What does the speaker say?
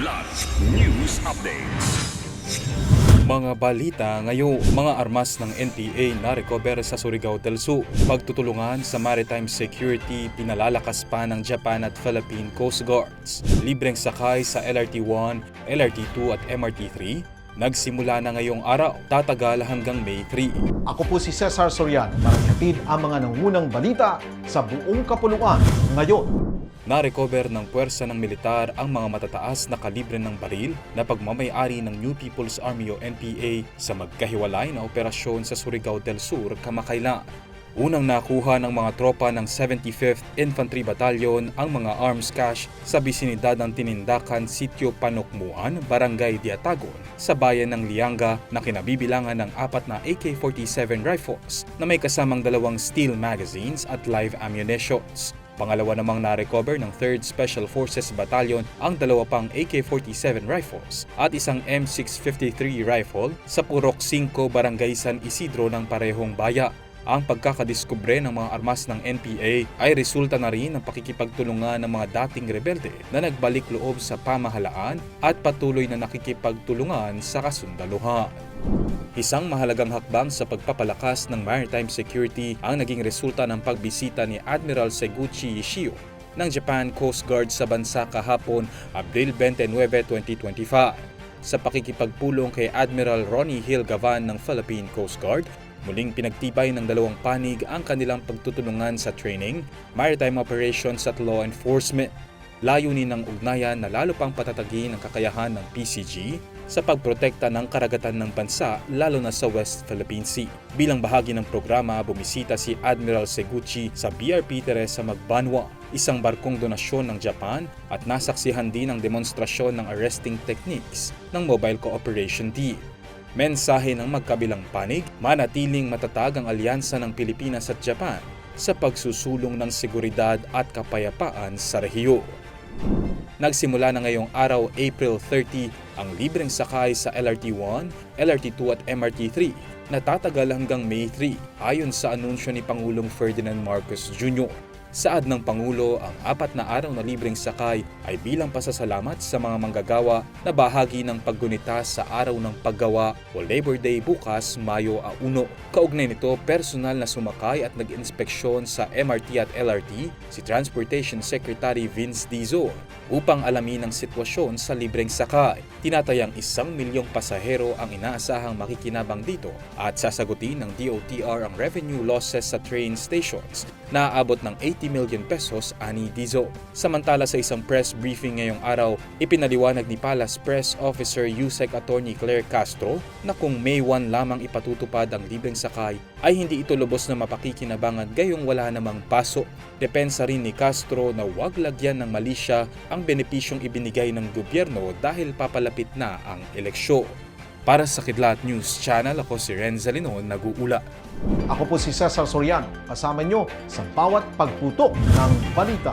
Kidlat News Updates. Mga balita ngayon, mga armas ng NPA na recover sa Surigao del Sur. Pagtutulungan sa maritime security, pinalalakas pa ng Japan at Philippine Coast Guards. Libreng sakay sa LRT-1, LRT-2 at MRT-3. Nagsimula na ngayong araw, tatagal hanggang May 3. Ako po si Cesar Soriano para ihatid ang mga nangunang balita sa buong kapuluan ngayon. Na-recover ng puwersa ng militar ang mga matataas na kalibre ng baril na pagmamayari ng New People's Army o NPA sa magkahiwalay na operasyon sa Surigao del Sur kamakailan. Unang nakuha ng mga tropa ng 75th Infantry Battalion ang mga arms cache sa bisinidad ng tinindakan Sitio Panukmuan, Barangay Diatagon sa bayan ng Lianga na kinabibilangan ng apat na AK-47 rifles na may kasamang dalawang steel magazines at live ammunitions. Pangalawa namang na-recover ng 3rd Special Forces Battalion ang dalawa pang AK-47 rifles at isang M653 rifle sa Purok 5 Barangay San Isidro ng parehong baya. Ang pagkakadiskubre ng mga armas ng NPA ay resulta na rin ng pakikipagtulungan ng mga dating rebelde na nagbalik loob sa pamahalaan at patuloy na nakikipagtulungan sa kasundaluhan. Isang mahalagang hakbang sa pagpapalakas ng maritime security ang naging resulta ng pagbisita ni Admiral Seguchi Ishio ng Japan Coast Guard sa bansa kahapon, Abril 29, 2025. Sa pakikipagpulong kay Admiral Ronnie Hill Gavan ng Philippine Coast Guard, muling pinagtibay ng dalawang panig ang kanilang pagtutulungan sa training, maritime operations at law enforcement. Layunin ng ugnayan na lalo pang patatagin ang kakayahan ng PCG sa pagprotekta ng karagatan ng bansa lalo na sa West Philippine Sea. Bilang bahagi ng programa, bumisita si Admiral Seguchi sa BRP Teresa Magbanwa, isang barkong donasyon ng Japan at nasaksihan din ang demonstrasyon ng arresting techniques ng Mobile Cooperation Team. Mensahe ng magkabilang panig, manatiling matatag ang alyansa ng Pilipinas at Japan sa pagsusulong ng seguridad at kapayapaan sa rehiyon. Nagsimula na ngayong araw, April 30, ang libreng sakay sa LRT-1, LRT-2 at MRT-3 na tatagal hanggang May 3 ayon sa anunsyo ni Pangulong Ferdinand Marcos Jr. Saad ng Pangulo, ang apat na araw na libreng sakay ay bilang pasasalamat sa mga manggagawa na bahagi ng paggunita sa araw ng paggawa o Labor Day bukas, Mayo 1. Kaugnay nito, personal na sumakay at nag-inspeksyon sa MRT at LRT si Transportation Secretary Vince Dizon upang alamin ang sitwasyon sa libreng sakay. Tinatayang isang milyong pasahero ang inaasahang makikinabang dito at sasagutin ng DOTR ang revenue losses sa train stations na aabot ng 80 million pesos ani Dizo. Samantala sa isang press briefing ngayong araw, ipinaliwanag ni Palace Press Officer USEC Attorney Claire Castro na kung May 1 lamang ipatutupad ang libreng sakay ay hindi ito lubos na mapakikinabangan gayong wala namang paso. Depensa rin ni Castro na huwag lagyan ng mali siya ang benepisyong ibinigay ng gobyerno dahil papalapit na ang eleksyon. Para sa Kidlat News Channel, ako si Renza Linon, nag-uula. Ako po si Cesar Soriano, kasama nyo sa bawat pagputok ng balita.